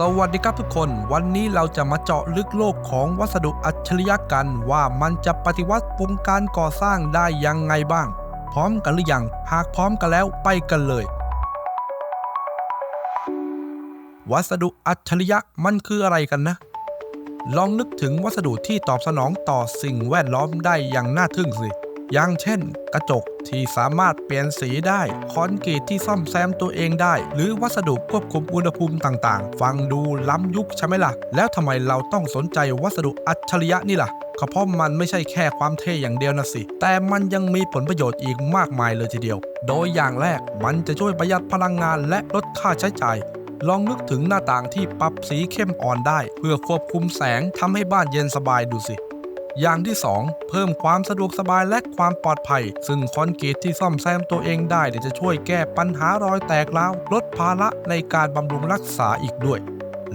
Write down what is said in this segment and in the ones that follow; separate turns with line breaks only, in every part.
สวัสดีครับทุกคน วันนี้เราจะมาเจาะลึกโลกของวัสดุอัจฉริยะกัน ว่ามันจะปฏิวัติวงการก่อสร้างได้ยังไงบ้าง พร้อมกันหรือยัง หากพร้อมกันแล้วไปกันเลย วัสดุอัจฉริยะมันคืออะไรกันนะ ลองนึกถึงวัสดุที่ตอบสนองต่อสิ่งแวดล้อมได้อย่างน่าทึ่งสิ อย่างเช่น กระจกที่สามารถเปลี่ยนสีได้ คอนกรีตที่ซ่อมแซมตัวเองได้ หรือวัสดุควบคุมอุณหภูมิต่างๆ ฟังดูล้ำยุคใช่ไหมล่ะ แล้วทำไมเราต้องสนใจวัสดุอัจฉริยะนี่ล่ะก็เพราะมันไม่ใช่แค่ความเท่อย่างเดียวนะสิ แต่มันยังมีผลประโยชน์อีกมากมายเลยทีเดียว โดยอย่างแรกมันจะช่วยประหยัดพลังงานและลดค่าใช้จ่ายลองนึกถึงหน้าต่างที่ปรับสีเข้มอ่อนได้ เพื่อควบคุมแสงทำให้บ้านเย็นสบายดูสิ อย่างที่ 2 เพิ่มความสะดวกสบายและความปลอดภัย ซึ่งคอนกรีตที่ซ่อมแซมตัวเองได้จะช่วยแก้ปัญหารอยแตกร้าวลดภาระในการบำรุงรักษาอีกด้วย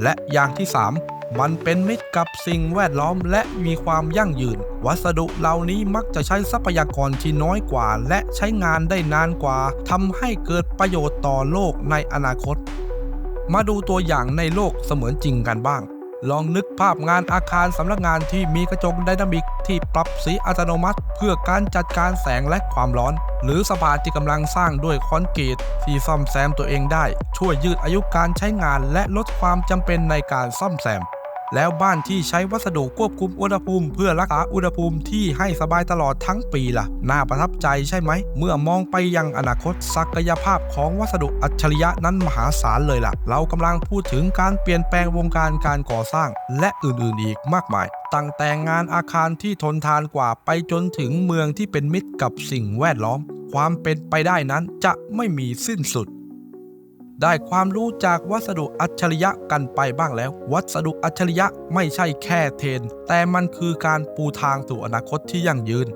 และอย่างที่ 3มันเป็นมิตรกับสิ่งแวดล้อมและมีความยั่งยืน วัสดุเหล่านี้มักจะใช้ทรัพยากรที่น้อยกว่า และใช้งานได้นานกว่าทำให้เกิดประโยชน์ต่อโลกในอนาคต มาดูตัวอย่างในโลกเสมือนจริงกันบ้าง ลองนึกภาพงานอาคารสำนักงานที่มีกระจกไดนามิกที่ปรับสีอัตโนมัติ เพื่อการจัดการแสงและความร้อน หรือสะพานที่กำลังสร้างด้วยคอนกรีตที่ซ่อมแซมตัวเองได้ ช่วยยืดอายุการใช้งานและลดความจำเป็นในการซ่อมแซม แล้วบ้านที่ใช้วัสดุควบคุมอุณหภูมิ เพื่อรักษาอุณหภูมิที่ให้สบายตลอดทั้งปีล่ะ น่าประทับใจใช่ไหม เมื่อมองไปยังอนาคตศักยภาพของวัสดุอัจฉริยะนั้นมหาศาลเลยล่ะ เรากำลังพูดถึงการเปลี่ยนแปลงวงการการก่อสร้าง และอื่นๆอีกมากมายตั้งแต่งานอาคารที่ทนทานกว่าไปจนถึงเมืองที่เป็นมิตรกับสิ่งแวดล้อม ความเป็นไปได้นั้นจะไม่มีสิ้นสุด ได้ความรู้จากวัสดุอัจฉริยะกันไปบ้างแล้ว วัสดุอัจฉริยะไม่ใช่แค่เทน แต่มันคือการปูทางสู่อนาคตที่ยั่งยืน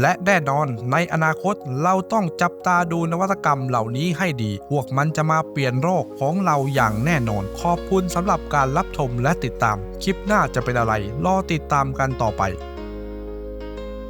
และแน่นอนในอนาคตเราต้องจับตาดูนวัตกรรมเหล่านี้ให้ดี พวกมันจะมาเปลี่ยนโลกของเราอย่างแน่นอน ขอบคุณสำหรับการรับชมและติดตาม คลิปหน้าจะเป็นอะไร รอติดตามกันต่อไป